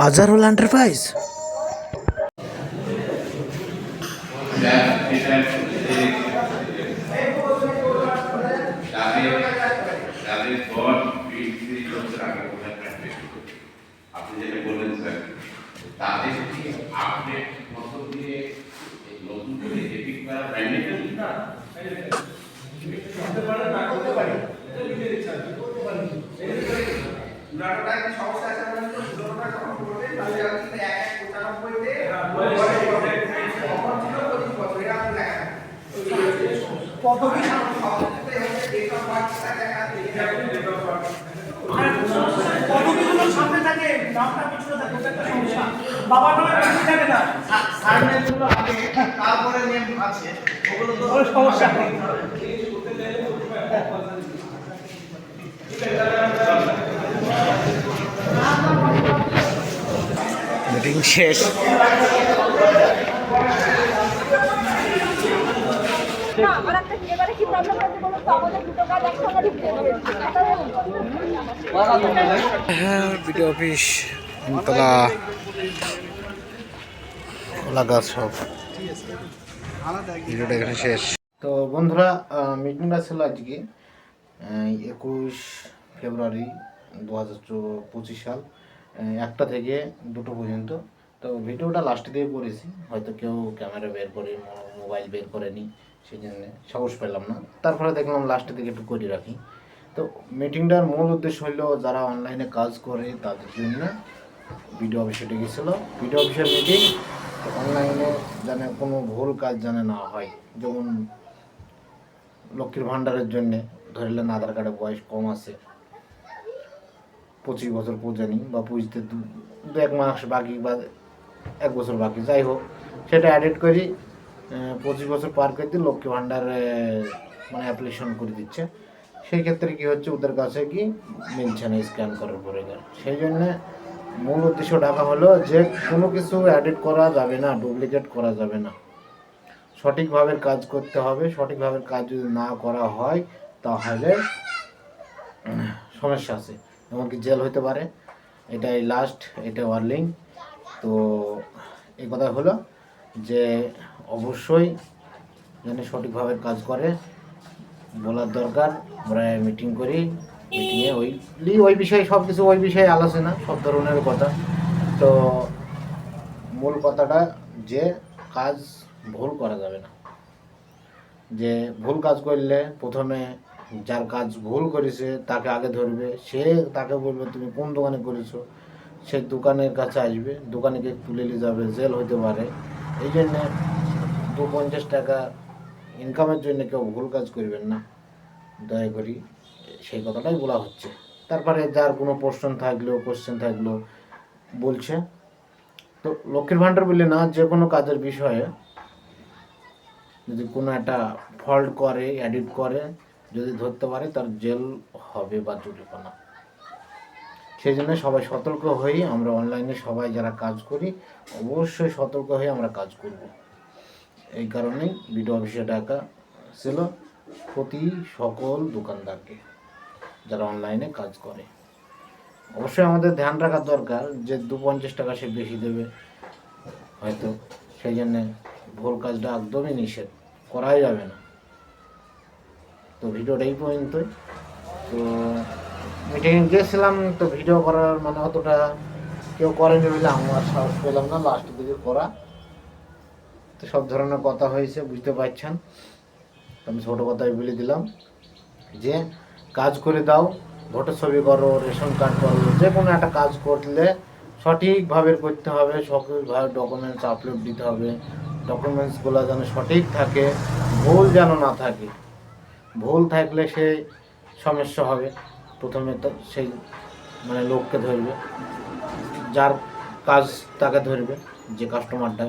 Azharul enterprise আপনি যেটা sir তাদের কি মতো দিয়ে নতুন করে এপিক করা ব্র্যান্ডিং না পুরানোটা কি সমস্যা আছে কতগুলো সামনে থাকে নামটা পিছনে সমস্যা বাবার নামে থাকে না তো সমস্যা নেই হ্যাঁ কলা গাছ সব। শেষ। তো বন্ধুরা মিটিংটা ছিল আজকে একুশ ফেব্রুয়ারি দু হাজার পঁচিশ সাল। একটা থেকে দুটো পর্যন্ত। তো ভিডিওটা লাস্টে দিয়ে করেছি, হয়তো কেউ ক্যামেরা বের করে মোবাইল বের করেনি সেই জন্য সাহস পেলাম না। তারপরে দেখলাম লাস্টের দিকে একটু করে রাখি। তো মিটিংটার মূল উদ্দেশ্য হলো যারা অনলাইনে কাজ করে, তাদের জন্য ভিডিও অফিসে ডেকেছিল। ভিডিও অফিসের মিটিং অনলাইনে যেন কোনো ভুল কাজ যেন না হয়, যেমন লক্ষ্মীর ভাণ্ডারের জন্যে, ধরলেন আধার কার্ডে বয়স কম আছে পঁচিশ বছর পৌঁছানি বা পুজতে দু এক মাস বাকি বা এক বছর বাকি, যাই হোক, সেটা অ্যাডেড করি পঁচিশ বছর পার করে দিয়ে লক্ষ্মী ভাণ্ডার মানে অ্যাপ্লিকেশন করে দিচ্ছে। সেই ক্ষেত্রে কি হচ্ছে, ওদের কাছে কি মিলছে না স্ক্যান করার পরে সেই জন্যে মূল উদ্দেশ্য ডাকা হলো যে কোনো কিছু অ্যাডিট করা যাবে না ডুপ্লিকেট করা যাবে না। সঠিকভাবে কাজ করতে হবে, সঠিকভাবে কাজ যদি না করা হয়, তাহলে সমস্যা আছে। এমনকি জেল হতে পারে। এটাই লাস্ট এটা ওয়ার্লিং তো এই কথা হলো যে অবশ্যই যেন সঠিকভাবে কাজ করে, বলার দরকার। আমরা মিটিং করি মিটিংয়ে ওই ওই বিষয়ে সব কিছু ওই বিষয়ে আলোচনা, সব ধরনের কথা। তো মূল কথাটা যে কাজ ভুল করা যাবে না। যে ভুল কাজ করলে প্রথমে যার কাজ ভুল করেছে, তাকে আগে ধরবে। সে তাকে বলবে, তুমি কোন দোকানে করেছ? সে দোকানের কাছে আসবে, দোকানে গিয়ে তুলে নিয়ে যাবে, জেল হতে পারে। এই জন্যে দু পঞ্চাশ টাকা ইনকামের জন্য কেউ ভুল কাজ করবেন না। দয়া করি, সেই কথাটাই বলা হচ্ছে। তারপরে যার কোনো প্রশ্ন থাকলেও কোশ্চেন থাকলেও বলছে। তো লক্ষ্মীর ভাণ্ডার বললে, না, যে কোনো কাজের বিষয়ে যদি কোনো একটা ফল্ট করে এডিট করে যদি ধরতে পারে তার জেল হবে বা জরিমানা সেই জন্য সবাই সতর্ক হই আমরা অনলাইনে সবাই যারা কাজ করি, অবশ্যই সতর্ক হয়ে আমরা কাজ করব। এই কারণেই বিডিও অফিসে ডাকা ছিল প্রতি সকল দোকানদারকে যারা অনলাইনে কাজ করে। অবশ্যই আমাদের ধ্যান রাখা দরকার যে দু পঞ্চাশ টাকা সে বেশি দেবে। হয়তো সেই জন্যে ভুল কাজটা একদমই নিষেধ, করাই যাবে না। তো ভিডিওটা এই পর্যন্তই। তো মিটিংয়ে গিয়েছিলাম, তো ভিডিও করার মানে অতটা কেউ করেনি বলে আমার সাহস পেলাম না লাস্টের দিকে করা। তো সব ধরনের কথা হয়েছে, বুঝতে পারছেন। আমি ছোটো কথাই বলে দিলাম যে, কাজ করে দাও, ভোটের ছবি করো, রেশন কার্ড করো, যে কোনো একটা কাজ করলে সঠিকভাবে করতে হবে, সঠিকভাবে ডকুমেন্টস আপলোড দিতে হবে। ডকুমেন্টসগুলো যেন সঠিক থাকে, ভুল যেন না থাকে। ভুল থাকলে সে সমস্যা হবে। প্রথমে তো সেই মানে লোককে ধরবে, যার কাজ তাকে ধরবে, যে কাস্টমারটা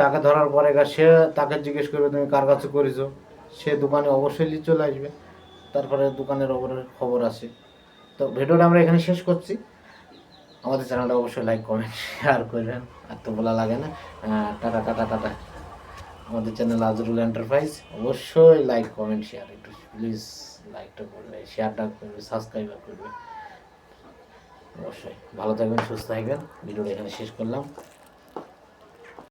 তাকে ধরার পরে সে তাকে জিজ্ঞেস করবে, তুমি কার কাছে করেছ? সে দোকানে অবশ্যই চলে আসবে। তারপরে দোকানের ওপরে খবর আছে। তো ভিডিওটা আমরা এখানে শেষ করছি। আমাদের চ্যানেলটা অবশ্যই লাইক কমেন্ট শেয়ার করবেন। আর তো বলা লাগে না। Tata tata tata. আমাদের চ্যানেল আজরুল এন্টারপ্রাইজ অবশ্যই লাইক কমেন্ট শেয়ার একটু প্লিজ লাইকটা করবে শেয়ারটা করবে সাবস্ক্রাইব করবে অবশ্যই। ভালো থাকবেন, সুস্থ থাকবেন। ভিডিওটা এখানে শেষ করলাম।